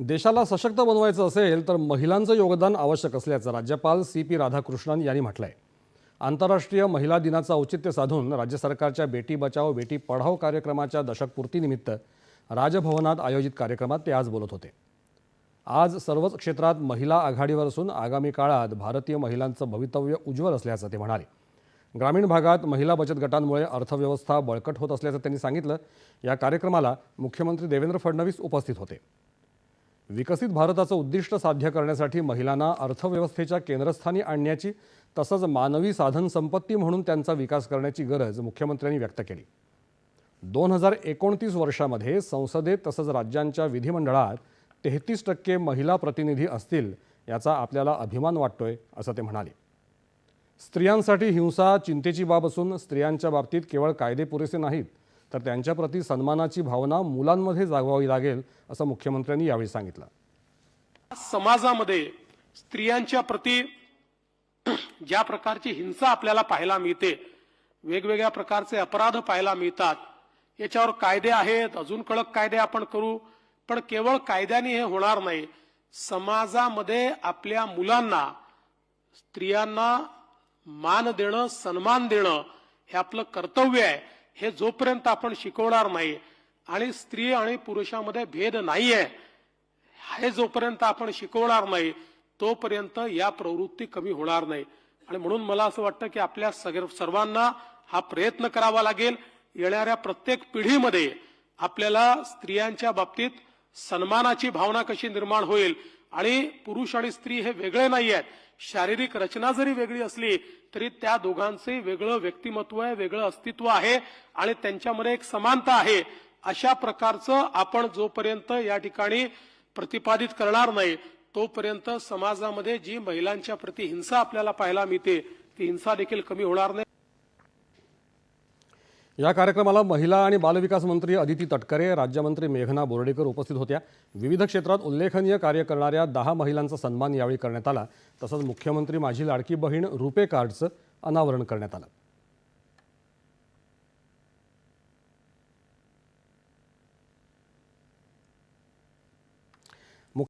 देशाला सशक्त बनवायचं असेल तर महिलांचं योगदान आवश्यक असल्याचं राज्यपाल सी पी राधाकृष्णन यांनी म्हटलं आहे आंतरराष्ट्रीय महिला दिनाचं औचित्य साधून राज्य सरकारच्या बेटी बचाओ बेटी पढाओ कार्यक्रमाच्या दशकपूर्तीनिमित्त राजभवनात आयोजित कार्यक्रमात ते आज बोलत होते. आज सर्वच क्षेत्रात महिला आघाडीवर असून आगामी काळात भारतीय महिलांचं भवितव्य उज्ज्वल असल्याचं ते म्हणाले. ग्रामीण भागात महिला बचत गटांमुळे अर्थव्यवस्था बळकट होत असल्याचं त्यांनी सांगितलं. या कार्यक्रमाला मुख्यमंत्री देवेंद्र फडणवीस उपस्थित होते. विकसित भारताचं उद्दिष्ट साध्य करण्यासाठी महिलांना अर्थव्यवस्थेच्या केंद्रस्थानी आणण्याची तसंच मानवी साधन संपत्ती म्हणून त्यांचा विकास करण्याची गरज मुख्यमंत्र्यांनी व्यक्त केली. दोन हजार एकोणतीस वर्षामध्ये संसदेत तसंच राज्यांच्या विधिमंडळात तेहतीस टक्के महिला प्रतिनिधी असतील याचा आपल्याला अभिमान वाटतोय असं ते म्हणाले. स्त्रियांसाठी हिंसा चिंतेची बाब असून स्त्रियांच्या बाबतीत केवळ कायदे पुरेसे नाहीत तर त्यांच्याप्रती सन्मानाची भावना मुलांमध्ये जागवावी लागेल असं मुख्यमंत्र्यांनी यावेळी सांगितलं. समाजामध्ये स्त्रियांच्या प्रती ज्या प्रकारची हिंसा आपल्याला पाहायला मिळते वेगवेगळ्या प्रकारचे अपराध पाहायला मिळतात याच्यावर कायदे आहेत अजून कडक कायदे आपण करू पण केवळ कायद्याने हे होणार नाही. समाजामध्ये आपल्या मुलांना स्त्रियांना मान देणं सन्मान देणं हे आपलं कर्तव्य आहे. हे जोपर्यंत आपण शिकवणार नाही आणि स्त्री आणि पुरुषामध्ये भेद नाहीये हे जोपर्यंत आपण शिकवणार नाही तोपर्यंत या प्रवृत्ती कमी होणार नाही. आणि म्हणून मला असं वाटतं की आपल्या सगळ- सर्वांना हा प्रयत्न करावा लागेल. येणाऱ्या प्रत्येक पिढीमध्ये आपल्याला स्त्रियांच्या बाबतीत सन्मानाची भावना कशी निर्माण होईल आणि पुरुष आणि स्त्री हे वेगळे नाही आहेत शारीरिक रचना जरी वेगळी असली तरी त्या दोघांचे वेगळं व्यक्तिमत्व आहे वेगळं अस्तित्व आहे आणि त्यांच्यामध्ये एक समानता आहे. अशा प्रकारचं आपण जोपर्यंत या ठिकाणी प्रतिपादित करणार नाही तोपर्यंत समाजामध्ये जी महिलांच्या प्रति हिंसा आपल्याला पाहायला मिळते ती हिंसा देखील कमी होणार नाही. या कार्यक्रमाला महिला आणि बालविकास मंत्री अदिती तटकरे राज्यमंत्री मेघना बोर्डेकर उपस्थित होत्या. विविध क्षेत्रात उल्लेखनीय कार्य करणाऱ्या दहा महिलांचा सन्मान यावेळी करण्यात आला. तसंच मुख्यमंत्री माझी लाडकी बहीण रुपे कार्डचं अनावरण करण्यात आलं.